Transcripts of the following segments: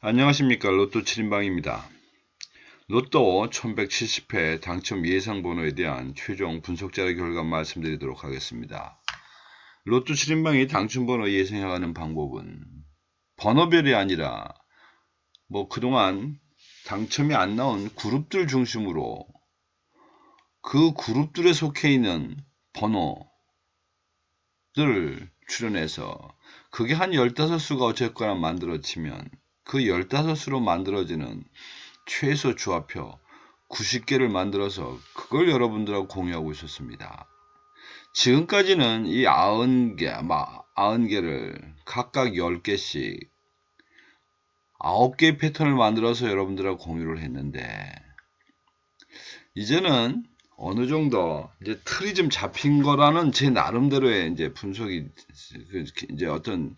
안녕하십니까 로또 7인방입니다. 로또 1170회 당첨 예상 번호에 대한 최종 분석 자료 결과 말씀드리도록 하겠습니다. 로또 7인방이 당첨 번호 예상하는 방법은 번호별이 아니라 뭐 그동안 당첨이 안 나온 그룹들 중심으로 그 그룹들에 속해 있는 번호들 출연해서 그게 한 15수가 어쨌거나 만들어지면 그 15수로 만들어지는 최소 조합표 90개를 만들어서 그걸 여러분들하고 공유하고 있었습니다. 지금까지는 이 90개, 아마 90개를 각각 10개씩 9개의 패턴을 만들어서 여러분들하고 공유를 했는데 이제는 어느 정도 이제 틀이 좀 잡힌 거라는 제 나름대로의 이제 분석이 그 이제 어떤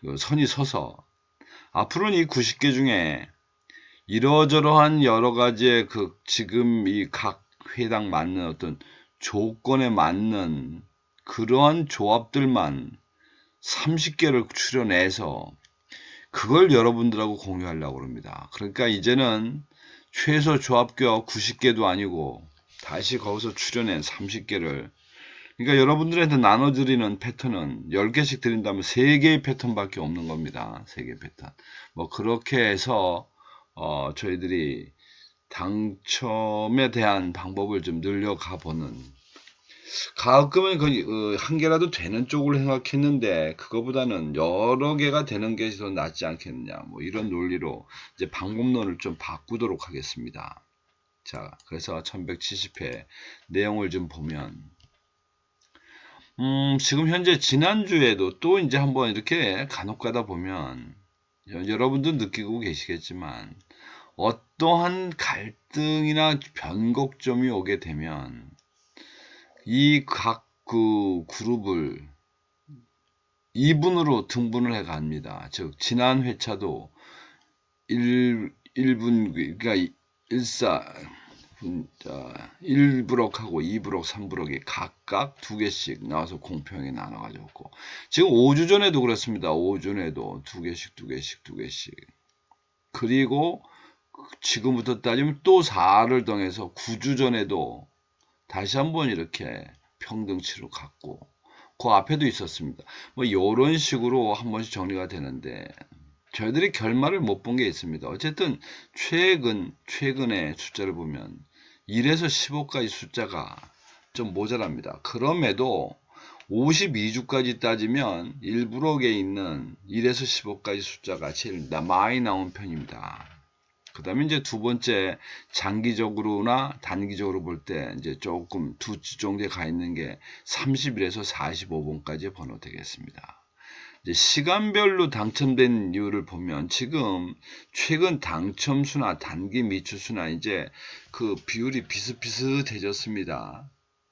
그 선이 서서 앞으로는 이 90개 중에 이러저러한 여러 가지의 그 지금 이 각 회당 맞는 어떤 조건에 맞는 그러한 조합들만 30개를 추려내서 그걸 여러분들하고 공유하려고 합니다. 그러니까 이제는 최소 조합교 90개도 아니고 다시 거기서 추려낸 30개를 그러니까 여러분들한테 나눠드리는 패턴은 10개씩 드린다면 3개의 패턴밖에 없는 겁니다. 3개 패턴. 뭐 그렇게 해서 어 저희들이 당첨에 대한 방법을 좀 늘려가 보는 가끔은 그 한 개라도 되는 쪽으로 생각했는데 그거보다는 여러 개가 되는 게 더 낫지 않겠느냐 뭐 이런 논리로 이제 방법론을 좀 바꾸도록 하겠습니다. 자 그래서 1170회 내용을 좀 보면 음, 지금 현재 지난주에도 또 이제 한번 이렇게 간혹 가다 보면 여러분도 느끼고 계시겠지만 어떠한 갈등이나 변곡점이 오게 되면 이 각 그 그룹을 2분으로 등분을 해 갑니다. 즉 지난 회차도 1, 1분 그러니까 14 1브록하고 2브록, 3브록이 각각 두 개씩 나와서 공평하게 나눠가지고 지금 5주 전에도 그렇습니다. 5주 전에도 두 개씩, 두 개씩, 두 개씩. 그리고 지금부터 따지면 또 4를 더해서 9주 전에도 다시 한번 이렇게 평등치로 갖고 그 앞에도 있었습니다. 뭐 이런 식으로 한 번씩 정리가 되는데 저희들이 결말을 못 본 게 있습니다. 어쨌든 최근 최근의 숫자를 보면 1에서 15까지 숫자가 좀 모자랍니다. 그럼에도 52주까지 따지면 1부록에 있는 1에서 15까지 숫자가 제일 많이 나온 편입니다. 그 다음에 이제 두 번째 장기적으로나 단기적으로 볼 때 이제 조금 두 정도에 가 있는 게 31에서 45번까지의 번호 되겠습니다. 시간별로 당첨된 이유를 보면 지금 최근 당첨수나 단기 미추수나 이제 그 비율이 비슷비슷해졌습니다.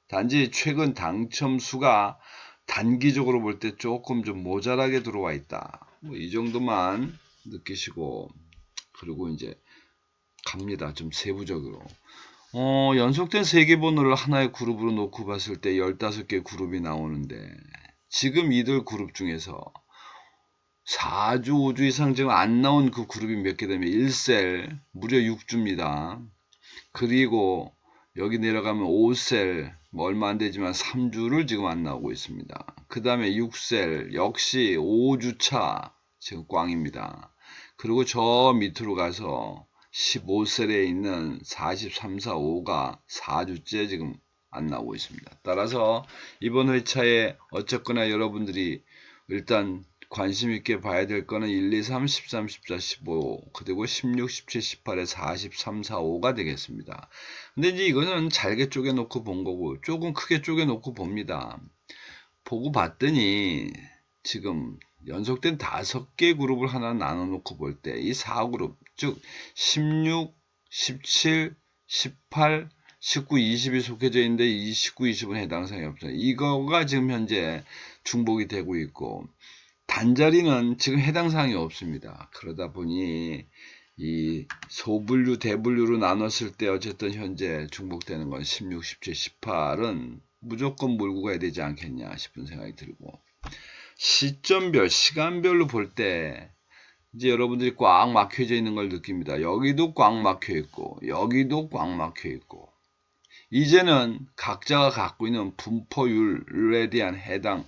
단지 최근 당첨수가 단기적으로 볼 때 조금 좀 모자라게 들어와 있다. 뭐 이 정도만 느끼시고 그리고 이제 갑니다. 좀 세부적으로. 어, 연속된 세개 번호를 하나의 그룹으로 놓고 봤을 때 15개 그룹이 나오는데 지금 이들 그룹 중에서 4주, 5주 이상 지금 안 나온 그 그룹이 몇 개 되면 1셀, 무려 6주입니다. 그리고 여기 내려가면 5셀, 뭐 얼마 안 되지만 3주를 지금 안 나오고 있습니다. 그 다음에 6셀, 역시 5주차, 지금 꽝입니다. 그리고 저 밑으로 가서 15셀에 있는 43, 4, 5가 4주째 지금 안 나오고 있습니다. 따라서 이번 회차에 어쨌거나 여러분들이 일단 관심 있게 봐야 될 거는 1, 2, 3, 13, 14, 15 그리고 16, 17, 18에 43, 4, 5가 되겠습니다. 근데 이제 이거는 잘게 쪼개 놓고 본 거고 조금 크게 쪼개 놓고 봅니다. 보고 봤더니 지금 연속된 다섯 개 그룹을 하나 나눠 놓고 볼 때 이 4그룹 즉 16, 17, 18, 19, 20이 속해져 있는데 이 19, 20은 해당 사항이 없어요. 이거가 지금 현재 중복이 되고 있고 단자리는 지금 해당 사항이 없습니다. 그러다 보니 이 소분류, 대분류로 나눴을 때 어쨌든 현재 중복되는 건 16, 17, 18은 무조건 몰고 가야 되지 않겠냐 싶은 생각이 들고 시점별, 시간별로 볼 때 이제 여러분들이 꽉 막혀져 있는 걸 느낍니다. 여기도 꽉 막혀 있고, 여기도 꽉 막혀 있고. 이제는 각자가 갖고 있는 분포율에 대한 해당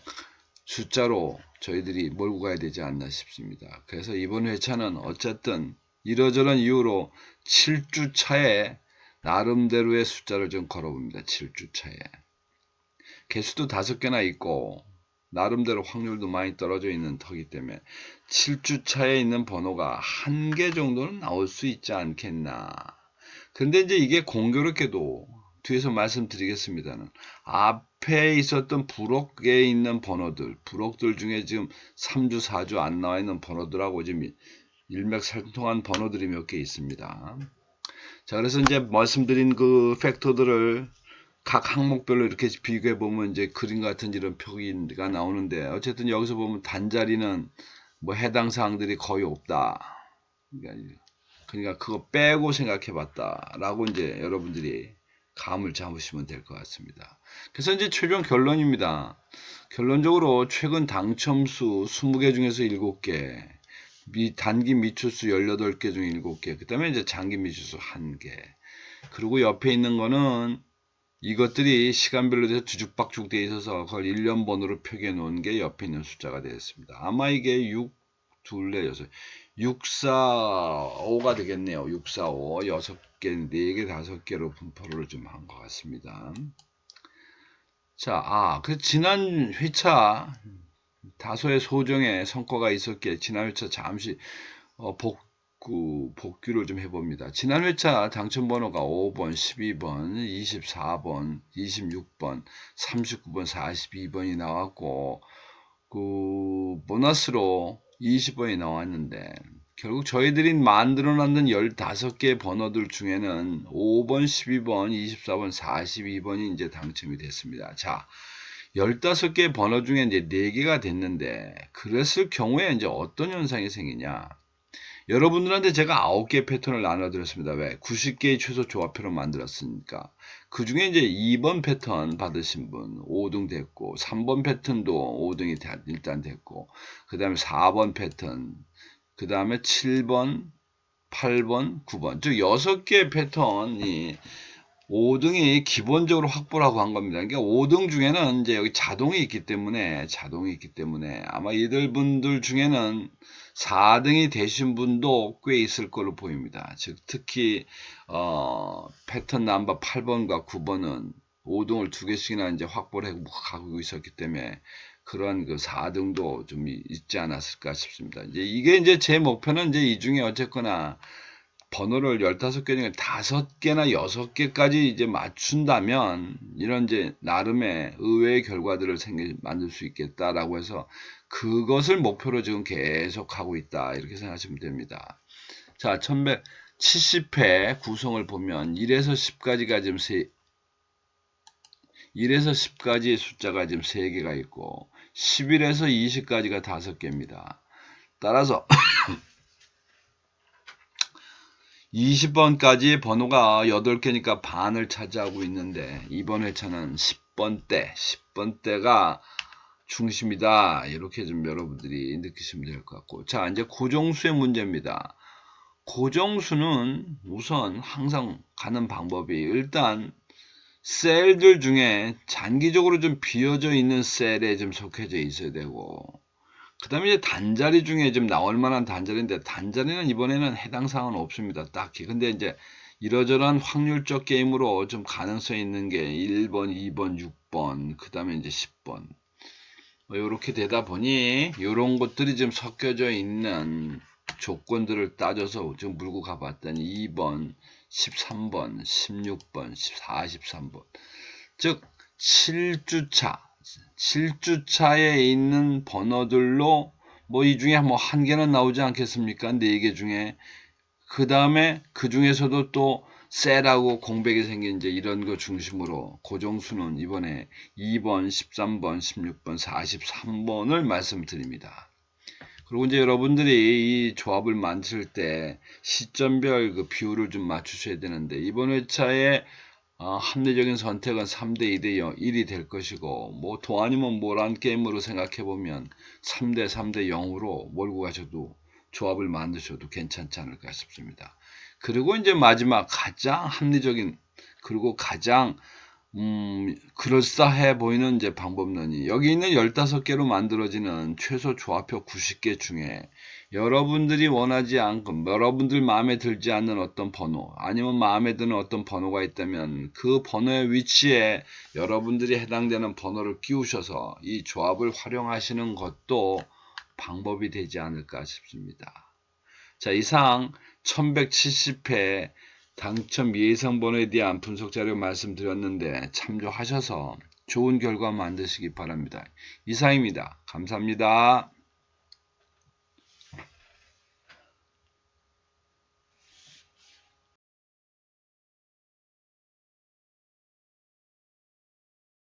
숫자로 저희들이 몰고 가야 되지 않나 싶습니다. 그래서 이번 회차는 어쨌든 이러저런 이유로 7주 차에 나름대로의 숫자를 좀 걸어봅니다. 7주 차에. 개수도 다섯 개나 있고 나름대로 확률도 많이 떨어져 있는 터기 때문에 7주 차에 있는 번호가 한 개 정도는 나올 수 있지 않겠나. 근데 이제 이게 공교롭게도 뒤에서 말씀드리겠습니다는 앞에 있었던 부록에 있는 번호들, 부록들 중에 지금 3주, 4주 안 나와 있는 번호들하고 지금 일맥상통한 번호들이 몇 개 있습니다. 자, 그래서 이제 말씀드린 그 팩터들을 각 항목별로 이렇게 비교해 보면 이제 그림 같은 이런 표기가 나오는데 어쨌든 여기서 보면 단자리는 뭐 해당 사항들이 거의 없다. 그러니까 그거 빼고 생각해 봤다라고 이제 여러분들이 감을 잡으시면 될 것 같습니다. 그래서 이제 최종 결론입니다. 결론적으로 최근 당첨수 20개 중에서 7개, 미, 단기 미추수 18개 중 7개, 그 다음에 이제 장기 미추수 1개. 그리고 옆에 있는 거는 이것들이 시간별로 돼서 뒤죽박죽 되어 있어서 그걸 1년 번호로 표기해 놓은 게 옆에 있는 숫자가 되겠습니다. 아마 이게 6, 둘, 넷, 여섯, 6, 4, 5가 되겠네요. 6, 4, 5, 6개, 4개, 5개로 분포를 좀 한 것 같습니다. 자, 아, 그 지난 회차 다소의 소정의 성과가 있었기에 지난 회차 잠시 어, 복구, 복귀를 좀 해봅니다. 지난 회차 당첨 번호가 5번, 12번, 24번, 26번, 39번, 42번이 나왔고 그 보너스로 20번이 나왔는데 결국 저희들이 만들어 놨는 15개 번호들 중에는 5번, 12번, 24번, 42번이 이제 당첨이 됐습니다. 자, 15개 번호 중에 이제 4개가 됐는데 그랬을 경우에 이제 어떤 현상이 생기냐? 여러분들한테 제가 9개 패턴을 나눠드렸습니다. 왜? 90개의 최소 조합표로 만들었으니까. 그 중에 이제 2번 패턴 받으신 분 5등 됐고, 3번 패턴도 5등이 일단 됐고, 그 다음에 4번 패턴, 그 다음에 7번, 8번, 9번. 즉, 6개 패턴이 5등이 기본적으로 확보를 하고 한 겁니다. 그러니까 5등 중에는 이제 여기 자동이 있기 때문에, 자동이 있기 때문에 아마 이들 분들 중에는 4등이 되신 분도 꽤 있을 걸로 보입니다. 즉, 특히, 어, 패턴 넘버 8번과 9번은 5등을 두 개씩이나 이제 확보를 하고 있었기 때문에 그런 그 4등도 좀 있지 않았을까 싶습니다. 이제 이게 이제 제 목표는 이제 이 중에 어쨌거나 번호를 15개 중에 5개나 6개까지 이제 맞춘다면 이런 이제 나름의 의외의 결과들을 생기, 만들 수 있겠다라고 해서 그것을 목표로 지금 계속 하고 있다. 이렇게 생각하시면 됩니다. 자, 1170회 구성을 보면 1에서 10까지가 지금 세, 1에서 10까지의 숫자가 지금 3개가 있고 11에서 20까지가 5개입니다. 따라서 20번까지의 번호가 8개니까 반을 차지하고 있는데 이번 회차는 10번대, 10번대가 중심이다. 이렇게 좀 여러분들이 느끼시면 될 것 같고 자 이제 고정수의 문제입니다. 고정수는 우선 항상 가는 방법이 일단 셀들 중에 장기적으로 좀 비어져 있는 셀에 좀 속해져 있어야 되고 그 다음에 이제 단자리 중에 좀 나올 만한 단자리인데 단자리는 이번에는 해당 사항은 없습니다. 딱히. 근데 이제 이러저러한 확률적 게임으로 좀 가능성 있는 게 1번, 2번, 6번, 그 다음에 이제 10번. 뭐 이렇게 되다 보니 이런 것들이 좀 섞여져 있는 조건들을 따져서 좀 물고 가봤더니 2번, 13번, 16번, 43번. 즉, 7주차, 7주차에 있는 번호들로 뭐 이 중에 뭐 한 개는 나오지 않겠습니까? 네 개 중에. 그 다음에 그 중에서도 또 셀하고 공백이 생긴 이제 이런 거 중심으로 고정수는 이번에 2번, 13번, 16번, 43번을 말씀드립니다. 그리고 이제 여러분들이 이 조합을 만들 때 시점별 그 비율을 좀 맞추셔야 되는데 이번 회차에 어, 합리적인 선택은 3대 2대 0, 1이 될 것이고 뭐도 아니면 뭐란 게임으로 생각해 보면 3대 3대 0으로 몰고 가셔도 조합을 만드셔도 괜찮지 않을까 싶습니다. 그리고 이제 마지막 가장 합리적인 그리고 가장 음, 그럴싸해 보이는 이제 방법론이 여기 있는 15개로 만들어지는 최소 조합표 90개 중에 여러분들이 원하지 않고 여러분들 마음에 들지 않는 어떤 번호 아니면 마음에 드는 어떤 번호가 있다면 그 번호의 위치에 여러분들이 해당되는 번호를 끼우셔서 이 조합을 활용하시는 것도 방법이 되지 않을까 싶습니다. 자, 이상 1170회 당첨 예상번호에 대한 분석 자료 말씀드렸는데 참조하셔서 좋은 결과 만드시기 바랍니다. 이상입니다. 감사합니다.